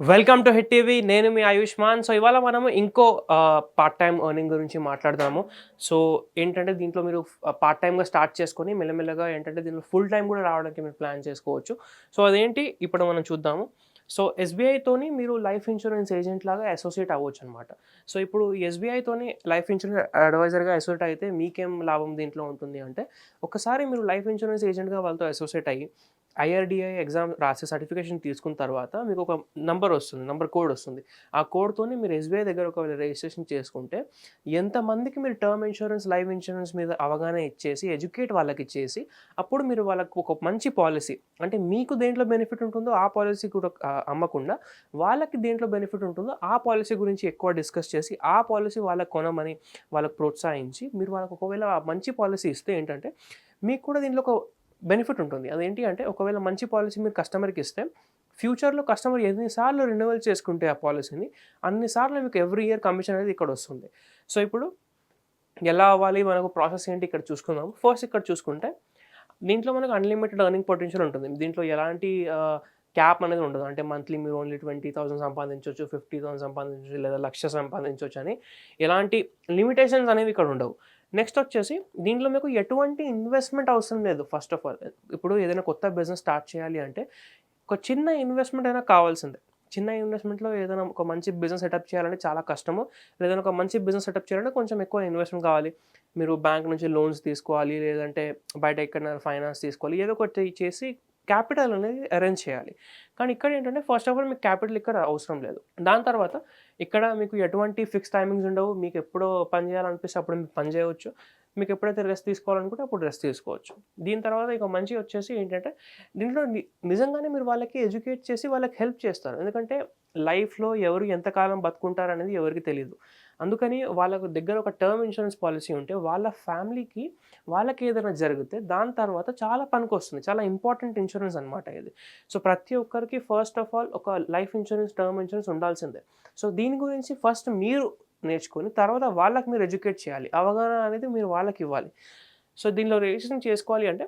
Welcome to hit TV. నేను మీ Ayushman so ఇవాళ మనము ఇంకో పార్ట్ టైం ఎర్నింగ్ గురించి మాట్లాడదాము. సో ఏంటంటే దీంట్లో మీరు పార్ట్ టైంగా స్టార్ట్ చేసుకొని మెల్లమెల్లగా ఏంటంటే దీంట్లో ఫుల్ టైం కూడా రావడానికి మీరు ప్లాన్ చేసుకోవచ్చు. సో అదేంటి? ఇప్పుడు మనం చూద్దాము. సో ఎస్బీఐతోని మీరు లైఫ్ ఇన్సూరెన్స్ ఏజెంట్ లాగా అసోసియేట్ అవ్వచ్చు అనమాట సో ఇప్పుడు ఎస్బీఐతోని లైఫ్ ఇన్సూరెన్స్ అడ్వైజర్గా అసోసియేట్ అయితే మీకేం లాభం దీంట్లో ఉంటుంది అంటే ఒకసారి మీరు లైఫ్ ఇన్సూరెన్స్ ఏజెంట్గా వాళ్ళతో అసోసియేట్ అయ్యి ఐఆర్డిఐ ఎగ్జామ్ రాసే సర్టిఫికేషన్ తీసుకున్న తర్వాత మీకు ఒక నంబర్ వస్తుంది నంబర్ కోడ్ వస్తుంది. ఆ కోడ్తోని మీరు ఎస్బీఐ దగ్గర ఒకవేళ రిజిస్ట్రేషన్ చేసుకుంటే ఎంతమందికి మీరు టర్మ్ ఇన్సూరెన్స్ లైఫ్ ఇన్సూరెన్స్ మీద అవగాహన ఇచ్చేసి ఎడ్యుకేట్ వాళ్ళకి ఇచ్చేసి అప్పుడు మీరు వాళ్ళకు ఒక మంచి పాలసీ అంటే మీకు దేంట్లో బెనిఫిట్ ఉంటుందో ఆ పాలసీ కూడా అమ్మకుండా వాళ్ళకి దేంట్లో బెనిఫిట్ ఉంటుందో ఆ పాలసీ గురించి ఎక్కువ డిస్కస్ చేసి ఆ పాలసీ వాళ్ళకి కొనమని వాళ్ళకి ప్రోత్సహించి మీరు వాళ్ళకి ఒకవేళ మంచి పాలసీ ఇస్తే ఏంటంటే మీకు కూడా దీంట్లో ఒక బెనిఫిట్ ఉంటుంది. అదేంటి అంటే ఒకవేళ మంచి పాలసీ మీరు కస్టమర్కి ఇస్తే ఫ్యూచర్లో కస్టమర్ ఎన్నిసార్లు రెన్యువల్ చేసుకుంటే ఆ పాలసీని అన్నిసార్లు మీకు ఎవ్రీ ఇయర్ కమిషన్ అనేది ఇక్కడ వస్తుంది. సో ఇప్పుడు ఎలా అవ్వాలి? మనకు ప్రాసెస్ ఏంటి? ఇక్కడ చూసుకుందాం ఫస్ట్ ఇక్కడ చూసుకుంటే దీంట్లో మనకు అన్లిమిటెడ్ ఎర్నింగ్ పొటెన్షియల్ ఉంటుంది. దీంట్లో ఎలాంటి క్యాప్ అనేది ఉండదు. అంటే మంత్లీ మీరు ఓన్లీ ట్వంటీ థౌసండ్ సంపాదించవచ్చు ఫిఫ్టీ థౌసండ్ సంపాదించవచ్చు లేదా లక్ష సంపాదించవచ్చు అని ఎలాంటి లిమిటేషన్స్ అనేవి ఇక్కడ ఉండవు. నెక్స్ట్ వచ్చేసి దీంట్లో మీకు ఎటువంటి ఇన్వెస్ట్మెంట్ అవసరం లేదు ఫస్ట్ ఆఫ్ ఆల్ ఇప్పుడు ఏదైనా కొత్త బిజినెస్ స్టార్ట్ చేయాలి అంటే ఒక చిన్న ఇన్వెస్ట్మెంట్ అయినా కావాల్సిందే. చిన్న ఇన్వెస్ట్మెంట్లో ఏదైనా ఒక మంచి బిజినెస్ సెటప్ చేయాలంటే చాలా కష్టము. లేదంటే ఒక మంచి బిజినెస్ సెటప్ చేయాలంటే కొంచెం ఎక్కువ ఇన్వెస్ట్మెంట్ కావాలి. మీరు బ్యాంక్ నుంచి లోన్స్ తీసుకోవాలి లేదంటే బయట ఎక్కడ ఫైనాన్స్ తీసుకోవాలి ఏదో ఒకటి చేసి క్యాపిటల్ అనేది అరేంజ్ చేయాలి. కానీ ఇక్కడ ఏంటంటే ఫస్ట్ ఆఫ్ ఆల్ మీకు క్యాపిటల్ ఇక్కడ అవసరం లేదు. దాని తర్వాత ఇక్కడ మీకు ఎటువంటి ఫిక్స్ టైమింగ్స్ ఉండవు. మీకు ఎప్పుడో పని చేయాలనిపిస్తే అప్పుడు మీకు పని చేయవచ్చు. మీకు ఎప్పుడైతే రెస్ట్ తీసుకోవాలనుకుంటే అప్పుడు రెస్ట్ తీసుకోవచ్చు. దీని తర్వాత ఇక మంచి వచ్చేసి ఏంటంటే దీంట్లో ని- నిజంగానే మీరు వాళ్ళకి ఎడ్యుకేట్ చేసి వాళ్ళకి హెల్ప్ చేస్తారు. ఎందుకంటే లైఫ్లో ఎవరు ఎంతకాలం బతుకుంటారు అనేది ఎవరికి తెలియదు అందుకని వాళ్ళకు దగ్గర ఒక టర్మ్ ఇన్సూరెన్స్ పాలసీ ఉంటే వాళ్ళ ఫ్యామిలీకి వాళ్ళకి ఏదైనా జరిగితే దాని తర్వాత చాలా పనికి వస్తుంది చాలా ఇంపార్టెంట్ ఇన్సూరెన్స్ అనమాట ఇది. సో ప్రతి ఒక్కరికి ఫస్ట్ ఆఫ్ ఆల్ ఒక లైఫ్ ఇన్సూరెన్స్ టర్మ్ ఇన్సూరెన్స్ ఉండాల్సిందే. సో దీని గురించి ఫస్ట్ మీరు నేర్చుకొని తర్వాత వాళ్ళకి మీరు ఎడ్యుకేట్ చేయాలి. అవగాహన అనేది మీరు వాళ్ళకి ఇవ్వాలి. సో దీనిలో రిజిస్ట్రేషన్ చేసుకోవాలి అంటే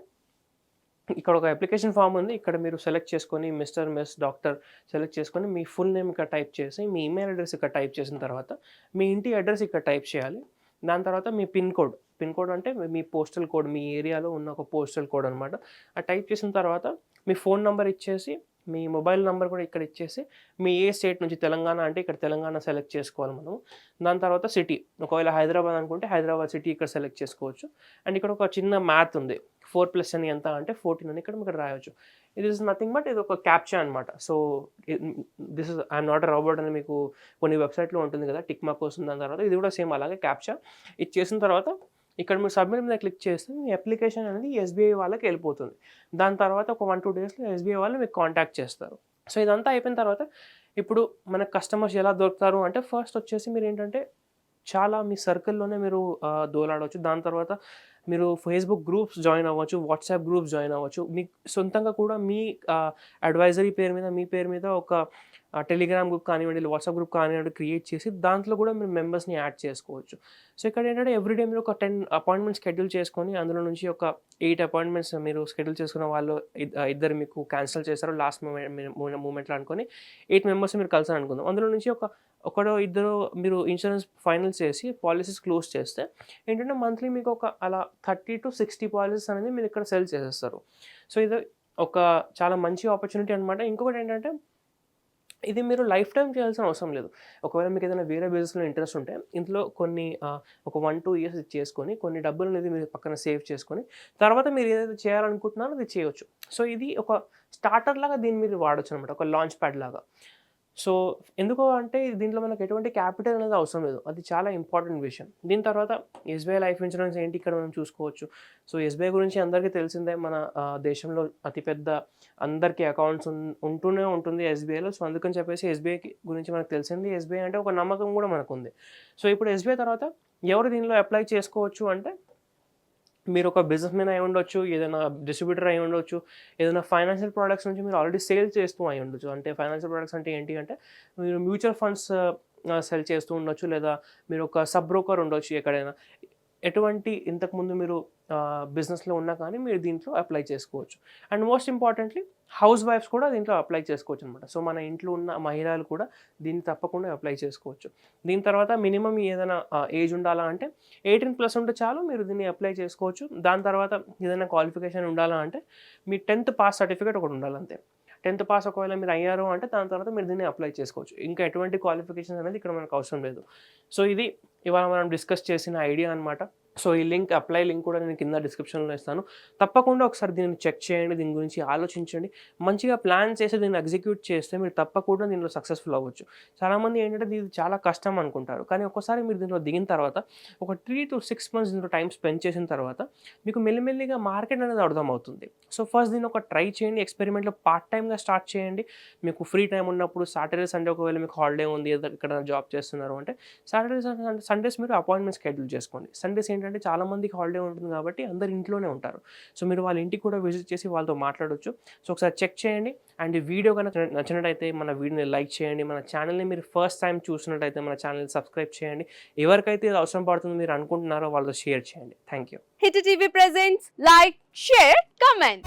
ఇక్కడ ఒక అప్లికేషన్ ఫామ్ ఉంది. ఇక్కడ మీరు సెలెక్ట్ చేసుకొని మిస్టర్ మిస్ డాక్టర్ సెలెక్ట్ చేసుకొని మీ ఫుల్ నేమ్ ఇక్కడ టైప్ చేసి మీ ఈమెయిల్ అడ్రస్ ఇక్కడ టైప్ చేసిన తర్వాత మీ ఇంటి అడ్రస్ ఇక్కడ టైప్ చేయాలి. దాని తర్వాత మీ పిన్ కోడ్ పిన్ కోడ్ అంటే మీ పోస్టల్ కోడ్ మీ ఏరియాలో ఉన్న ఒక పోస్టల్ కోడ్ అనమాట ఆ టైప్ చేసిన తర్వాత మీ ఫోన్ నెంబర్ ఇచ్చేసి మీ మొబైల్ నెంబర్ కూడా ఇక్కడ ఇచ్చేసి మీ ఏ స్టేట్ నుంచి తెలంగాణ అంటే ఇక్కడ తెలంగాణ సెలెక్ట్ చేసుకోవాలి మనం. దాని తర్వాత సిటీ. ఒకవేళ హైదరాబాద్ అనుకుంటే హైదరాబాద్ సిటీ ఇక్కడ సెలెక్ట్ చేసుకోవచ్చు. అండ్ ఇక్కడ ఒక చిన్న మ్యాథ్ ఉంది. ఫోర్ ప్లస్ అని ఎంత అంటే ఫోర్టీన్ అని ఇక్కడ ఇక్కడ రాయొచ్చు. ఇది ఇస్ నథింగ్ బట్ ఇది ఒక క్యాప్చా అనమాట so this is I'm not robot అని మీకు కొన్ని వెబ్సైట్లో ఉంటుంది కదా టిక్ మార్క్ వస్తుంది దాని తర్వాత ఇది కూడా సేమ్ అలాగే క్యాప్చా ఇది చేసిన తర్వాత ఇక్కడ మీరు సబ్మిట్ మీద క్లిక్ చేస్తే మీ అప్లికేషన్ అనేది ఎస్బీఐ వాళ్ళకి వెళ్ళిపోతుంది. దాని తర్వాత ఒక వన్ టూ డేస్లో ఎస్బీఐ వాళ్ళు మీకు కాంటాక్ట్ చేస్తారు. సో ఇదంతా అయిపోయిన తర్వాత ఇప్పుడు మన కస్టమర్స్ ఎలా దొరుకుతారు అంటే ఫస్ట్ వచ్చేసి మీరు ఏంటంటే చాలా మీ సర్కిల్లోనే మీరు దోలాడవచ్చు దాని తర్వాత మీరు ఫేస్బుక్ గ్రూప్స్ జాయిన్ అవ్వచ్చు వాట్సాప్ గ్రూప్స్ జాయిన్ అవ్వచ్చు. మీ సొంతంగా కూడా మీ అడ్వైజరీ పేరు మీద మీ పేరు మీద ఒక టెలిగ్రామ్ గ్రూప్ కానివ్వండి వాట్సాప్ గ్రూప్ కానివ్వండి క్రియేట్ చేసి దాంట్లో కూడా మీరు మెంబర్స్ని యాడ్ చేసుకోవచ్చు. సో ఇక్కడ ఏంటంటే ఎవ్రీడే మీరు ఒక టెన్ అపాయింట్మెంట్ షెడ్యూల్ చేసుకొని అందులో నుంచి ఒక ఎయిట్ అపాయింట్మెంట్స్ మీరు షెడ్యూల్ చేసుకున్న వాళ్ళు ఇద్దరు మీకు క్యాన్సిల్ చేస్తారు లాస్ట్ మూమెంట్ మూమెంట్లో అనుకొని ఎయిట్ మెంబర్స్ మీరు కలిసారు అనుకుందాం అందులో నుంచి ఒక ఒకడో ఇద్దరు మీరు ఇన్సూరెన్స్ ఫైనల్ చేసి పాలసీస్ క్లోజ్ చేస్తే ఏంటంటే మంత్లీ మీకు ఒక అలా థర్టీ టు సిక్స్టీ పాలసీస్ అనేది మీరు ఇక్కడ సెల్ చేసేస్తారు. సో ఇది ఒక చాలా మంచి ఆపర్చునిటీ అనమాట ఇంకొకటి ఏంటంటే ఇది మీరు లైఫ్ టైం చేయాల్సిన అవసరం లేదు. ఒకవేళ మీకు ఏదైనా వేరే బిజినెస్లో ఇంట్రెస్ట్ ఉంటే ఇంట్లో కొన్ని ఒక వన్ టూ ఇయర్స్ చేసుకొని కొన్ని డబ్బులు అనేది మీరు పక్కన సేవ్ చేసుకొని తర్వాత మీరు ఏదైతే చేయాలనుకుంటున్నారో అది చేయొచ్చు. సో ఇది ఒక స్టార్టర్ లాగా దీన్ని మీరు వాడచ్చు అనమాట ఒక లాంచ్ ప్యాడ్ లాగా. సో ఎందుకు అంటే దీంట్లో మనకు ఎటువంటి క్యాపిటల్ అనేది అవసరం లేదు. అది చాలా ఇంపార్టెంట్ విషయం. దీని తర్వాత ఎస్బీఐ లైఫ్ ఇన్సూరెన్స్ ఏంటి? ఇక్కడ మనం చూసుకోవచ్చు. సో ఎస్బీఐ గురించి అందరికీ తెలిసిందే మన దేశంలో అతిపెద్ద అందరికీ అకౌంట్స్ ఉంటూనే ఉంటుంది ఎస్బీఐలో. సో అందుకని చెప్పేసి ఎస్బీఐ గురించి మనకు తెలిసింది. ఎస్బీఐ అంటే ఒక నమ్మకం కూడా మనకు ఉంది సో ఇప్పుడు ఎస్బీఐ తర్వాత ఎవరు దీనిలో అప్లై చేసుకోవచ్చు అంటే మీరు ఒక బిజినెస్ మ్యాన్ అయి ఉండొచ్చు ఏదైనా డిస్ట్రిబ్యూటర్ అయి ఉండొచ్చు ఏదైనా ఫైనాన్షియల్ ప్రోడక్ట్స్ నుంచి మీరు ఆల్రెడీ సేల్ చేస్తూ అయి ఉండొచ్చు. అంటే ఫైనాన్షియల్ ప్రోడక్ట్స్ అంటే ఏంటి అంటే మీరు మ్యూచువల్ ఫండ్స్ సెల్ చేస్తూ ఉండొచ్చు లేదా మీరు ఒక సబ్ బ్రోకర్ ఉండొచ్చు ఎక్కడైనా. ఎటువంటి ఇంతకుముందు మీరు బిజినెస్లో ఉన్నా కానీ మీరు దీంట్లో అప్లై చేసుకోవచ్చు. అండ్ మోస్ట్ ఇంపార్టెంట్లీ హౌస్ వైఫ్స్ కూడా దీంట్లో అప్లై చేసుకోవచ్చు అనమాట సో మన ఇంట్లో ఉన్న మహిళలు కూడా దీన్ని తప్పకుండా అప్లై చేసుకోవచ్చు. దీని తర్వాత మినిమం ఏదైనా ఏజ్ ఉండాలా అంటే ఎయిటీన్ ప్లస్ ఉంటే చాలు మీరు దీన్ని అప్లై చేసుకోవచ్చు. దాని తర్వాత ఏదైనా క్వాలిఫికేషన్ ఉండాలా అంటే మీ టెన్త్ పాస్ సర్టిఫికేట్ ఒకటి ఉండాలంతే టెన్త్ పాస్ ఒకవేళ మీరు అయ్యారు అంటే దాని తర్వాత మీరు దీన్ని అప్లై చేసుకోవచ్చు. ఇంకా ఎటువంటి క్వాలిఫికేషన్ అనేది ఇక్కడ మనకు అవసరం లేదు. సో ఇది ఇవాళ మనం డిస్కస్ చేసిన ఐడియా అనమాట సో ఈ లింక్ అప్లై లింక్ కూడా నేను కింద డిస్క్రిప్షన్లో ఇస్తాను. తప్పకుండా ఒకసారి దీన్ని చెక్ చేయండి దీని గురించి ఆలోచించండి. మంచిగా ప్లాన్ చేసి దీన్ని ఎగ్జిక్యూట్ చేస్తే మీరు తప్పకుండా దీనిలో సక్సెస్ఫుల్ అవ్వచ్చు. చాలామంది ఏంటంటే ఇది చాలా కష్టం అనుకుంటారు. కానీ ఒక్కసారి మీరు దీనిలో దిగిన తర్వాత ఒక త్రీ టు సిక్స్ మంత్స్ దీంట్లో టైం స్పెండ్ చేసిన తర్వాత మీకు మెల్లిమెల్లిగా మార్కెట్ అనేది అర్థమవుతుంది. సో ఫస్ట్ దీన్ని ఒక ట్రై చేయండి ఎక్స్పెరిమెంట్లో పార్ట్ టైమ్గా స్టార్ట్ చేయండి. మీకు ఫ్రీ టైం ఉన్నప్పుడు సాటర్డే సండే ఒకవేళ మీకు హాలిడే ఉంది ఇక్కడ జాబ్ చేస్తున్నారు అంటే సాటర్డే సండేస్ మీరు అపాయింట్మెంట్ షెడ్యూల్ చేసుకోండి. సండేస్ ఏంటంటే చాలా మందికి హాలిడే ఉంటుంది కాబట్టి అందరు ఇంట్లోనే ఉంటారు. సో మీరు వాళ్ళ ఇంటికి కూడా విజిట్ చేసి వాళ్ళతో మాట్లాడొచ్చు. సో ఒకసారి చెక్ చేయండి. అండ్ వీడియో కనుక నచ్చినట్టయితే మన వీడియోని లైక్ చేయండి. మన ఛానల్ని మీరు ఫస్ట్ టైం చూసినట్టయితే మన ఛానల్ని సబ్స్క్రైబ్ చేయండి. ఎవరికైతే ఇది అవసరం పడుతుందో మీరు అనుకుంటున్నారో వాళ్ళతో షేర్ చేయండి. Thank you hit TV presents like share comment.